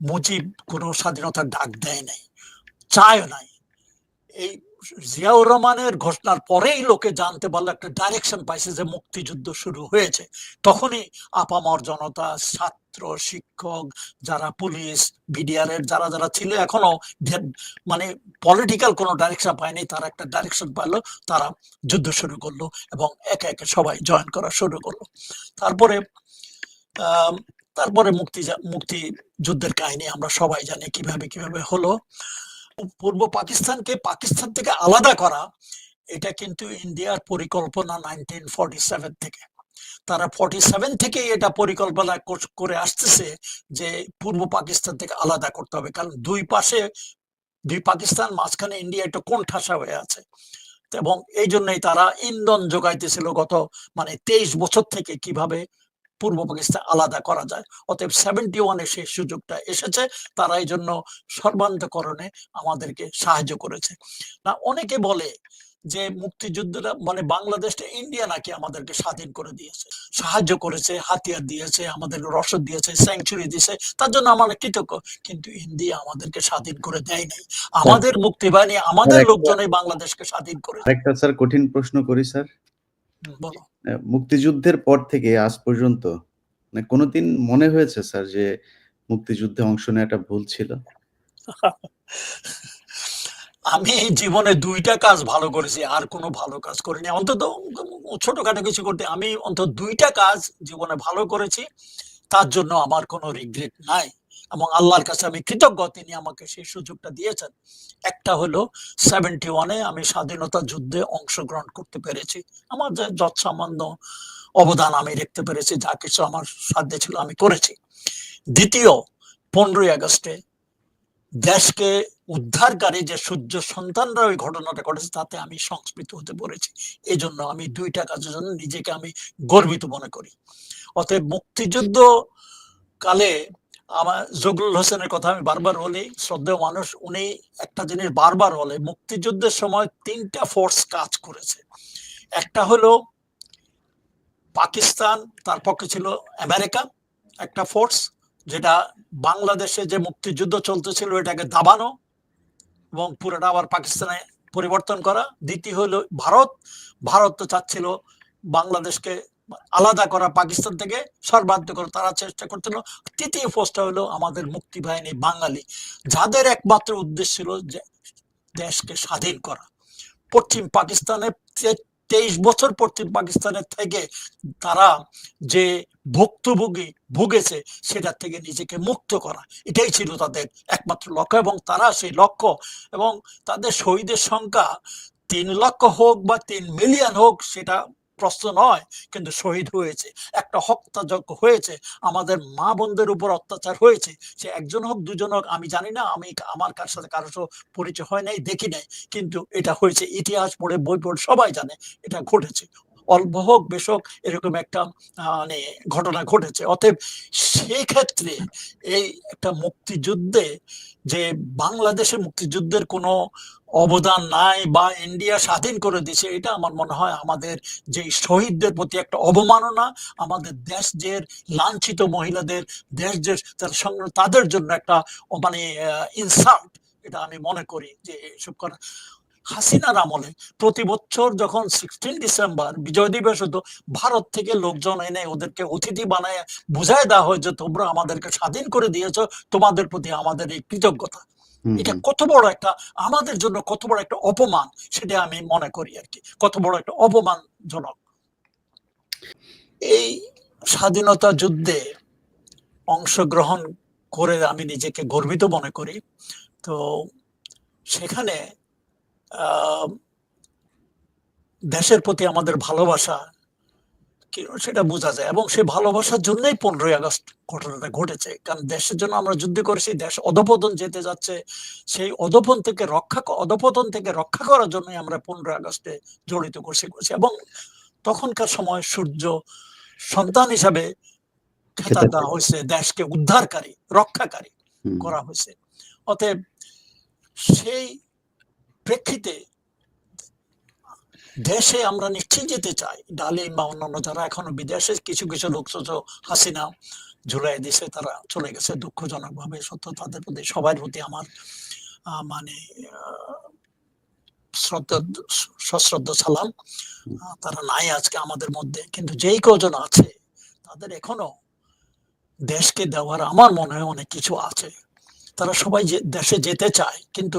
মুজিব কোনো স্বাধীনতার ডাক দেয় নাই চায় নাই। এই জিয়াউর রহমানের ঘোষণার পরেই লোকে জানতে পারল একটা ডাইরেকশন পাইছে যে মুক্তিযুদ্ধ শুরু হয়েছে। তখনই আপামর জনতা ছাত্র শিক্ষক যারা পুলিশ বিডিআর এর যারা যারা ছিল এখনও মানে পলিটিক্যাল কোনো ডাইরেকশন পায়নি তারা একটা ডাইরেকশন পাইলো তারা যুদ্ধ শুরু করল এবং একে একে সবাই জয়েন করা শুরু করল। তারপরে আম, তারপরে মুক্তি মুক্তি যুদ্ধের কাহিনী আমরা সবাই জানি কীভাবে কীভাবে হলো। পূর্ব পাকিস্তানকে পাকিস্তান থেকে আলাদা করা, এটা কিন্তু ইন্ডিয়ার পরিকল্পনা নাইনটিন ফর্টি সেভেন থেকে। তারা ফর্টি সেভেন থেকে এটা পরিকল্পনা করে আসতেছে যে পূর্ব পাকিস্তান থেকে আলাদা করতে হবে। কারণ দুই পাশে, দুই পাকিস্তান মাঝখানে ইন্ডিয়া একটু কোণঠাসা হয়ে আছে। এবং এই জন্যই তারা ইন্ধন যোগাইতেছিল গত মানে তেইশ বছর থেকে কীভাবে পূর্ব পাকিস্তান আলাদা করা যায়। অতএব সেভেন্টি ওয়ানে সেই সুযোগটা এসেছে। তারা এই জন্য সর্বান্তকরণে আমাদেরকে সাহায্য করেছে। না অনেকে বলে যে মুক্তিযুদ্ধরা মানে বাংলাদেশটা ইন্ডিয়া নাকি আমাদেরকে স্বাধীন করে দিয়েছে। সাহায্য করেছে হাতিয়ার দিয়েছে আমাদের রসদ দিয়েছে স্যাংচুরি দিয়েছে। তার জন্য আমরা কৃতজ্ঞ। কিন্তু ইন্ডিয়া আমাদেরকে স্বাধীন করে দেয় নাই। আমাদের মুক্তি বাহিনী আমাদের লোকজনই বাংলাদেশকে স্বাধীন করে আরেকটা স্যার কঠিন প্রশ্ন করি স্যার। মুক্তিযুদ্ধের পর থেকে আজ পর্যন্ত মানে কোনোদিন মনে হয়েছে স্যার যে মুক্তিযুদ্ধে অংশ নেওয়াটা ভুল ছিল? আমি জীবনে দুইটা কাজ ভালো করেছি আর কোনো ভালো কাজ করিনি। অন্তত ছোটখাটো কিছু করতে আমি অন্তত দুইটা কাজ জীবনে ভালো করেছি। তার জন্য আমার কোনো রিগ্রেট নাই। এবং আল্লাহর কাছে আমি কৃতজ্ঞ, তিনি আমাকে সেই সুযোগটা দিয়েছেন। একটা হলো সেভেন্টি ওয়ানে আমি স্বাধীনতা যুদ্ধে অংশগ্রহণ করতে পেরেছি। আমার যে যৎসামান্য অবদান আমি রাখতে পেরেছি, যা কিছু আমার সাধ্যে ছিল আমি করেছি। দ্বিতীয়, পনেরোই আগস্টে দেশকে উদ্ধারকারী যে সূর্য সন্তানরা ওই ঘটনাটা ঘটেছে, তাতে আমি সংস্কৃত হতে পেরেছি। এই জন্য আমি দুইটা কাজের জন্য নিজেকে আমি গর্বিত মনে করি। অতএব মুক্তিযুদ্ধ কালে আমার জগলুল হোসেনের কথা আমি বারবার বলি, শ্রদ্ধেয় মানুষ, উনি একটা জিনিস বারবার বলে, মুক্তিযুদ্ধের সময় তিনটা ফোর্স কাজ করেছে। একটা হলো পাকিস্তান, তার পক্ষে ছিল আমেরিকা, একটা ফোর্স যেটা বাংলাদেশে যে মুক্তিযুদ্ধ চলতেছিল, এটাকে দাবানো এবং পুরোটা আবার পাকিস্তানে পরিবর্তন করা। দ্বিতীয় হলো ভারত ভারত তো চাচ্ছিল বাংলাদেশকে আলাদা করা পাকিস্তান থেকে সর্বান্ত করে তারা চেষ্টা করছিল। তৃতীয় ফোর্সটা হলো আমাদের মুক্তি বাহিনী বাঙালি। যাদের একমাত্র উদ্দেশ্য ছিল যে দেশকে স্বাধীন করা। পশ্চিম পাকিস্তানের তে- তেইশ বছর পশ্চিম পাকিস্তানের থেকে তারা যে ভুক্তভোগী ভুগেছে, সেটার থেকে নিজেকে মুক্ত করা। এটাই ছিল তাদের একমাত্র লক্ষ্য এবং তারা সেই লক্ষ্য এবং তাদের শহীদের সংখ্যা তিন লক্ষ হোক বা তিন মিলিয়ন হোক, সেটা প্রশ্ন নয়, কিন্তু শহীদ হয়েছে। একটা হত্যাযজ্ঞ হয়েছে, আমাদের মা বোনদের উপর অত্যাচার হয়েছে, সে একজন হোক, দুজন হোক, আমি জানি না, আমি আমার কার সাথে কারোর পরিচয় হয় নাই, দেখি নাই, কিন্তু এটা হয়েছে ইতিহাস পড়ে বই পড়ে সবাই জানে, এটা ঘটেছে। অল্প হোক, বেশ হোক, এরকম একটা মানে ঘটনা ঘটেছে। অতএব সেই ক্ষেত্রে এই একটা মুক্তিযুদ্ধে যে বাংলাদেশে মুক্তিযুদ্ধের কোনো অবদান নাই বা ইন্ডিয়া স্বাধীন করে দিছে এটা আমার মনে হয় আমাদের যে শহীদদের প্রতি একটা অবমাননা, আমাদের দেশ যে লাঞ্ছিত মহিলাদের, দেশ যে তাদের জন্য একটা মানে ইনসাল্ট এটা আমি মনে করি যে এসব করা। হাসিনার আমলে প্রতি বছর যখন সিক্সটিন ডিসেম্বর বিজয় দিবস হতো ভারত থেকে লোকজন এনে ওদেরকে অতিথি বানায় বুঝায় দেওয়া হয় যে তোমরা আমাদেরকে স্বাধীন করে দিয়েছ তোমাদের প্রতি আমাদের এই কৃতজ্ঞতা। এটা কত বড় একটা আমাদের জন্য কত বড় একটা অপমান সেটা আমি মনে করি আর কি। কত বড় একটা অপমানজনক। এই স্বাধীনতা যুদ্ধে অংশগ্রহণ করে আমি নিজেকে গর্বিত মনে করি। তো সেখানে দেশের প্রতি আমাদের ভালোবাসা কি সেটা বোঝা যায়। এবং সেই ভালোবাসার জন্যই পনেরোই আগস্ট ঘটনাটা ঘটেছে। কারণ দেশের জন্য আমরা যুদ্ধ করেছি দেশ অধপতন যেতে যাচ্ছে সেই অধপতন থেকে রক্ষা অধপতন থেকে রক্ষা করার জন্যই আমরা পনেরোই আগস্টে জড়িত করছি করছি। এবং তখনকার সময় সূর্য সন্তান হিসাবে খেতাব দেওয়া হয়েছে দেশকে উদ্ধারকারী রক্ষাকারী করা হয়েছে। অতএব সেই প্রেক্ষিতে দেশে আমরা নিশ্চয়ই যেতে চাই। ডালিম বা অন্যান্য যারা এখনও বিদেশে কিছু কিছু লোক হাসিনা ঝুলাই দিছে, তারা চলে গেছে দুঃখজনক ভাবে সত্য, তাদের প্রতি সবার প্রতি আমার মানে শ্রদ্ধা, সশ্রদ্ধ সালাম। তারা নাই আজকে আমাদের মধ্যে, কিন্তু যেই কজন আছে, তাদের এখনও দেশকে দেওয়ার আমার মনে হয় অনেক কিছু আছে। তারা সবাই দেশে যেতে চায়, কিন্তু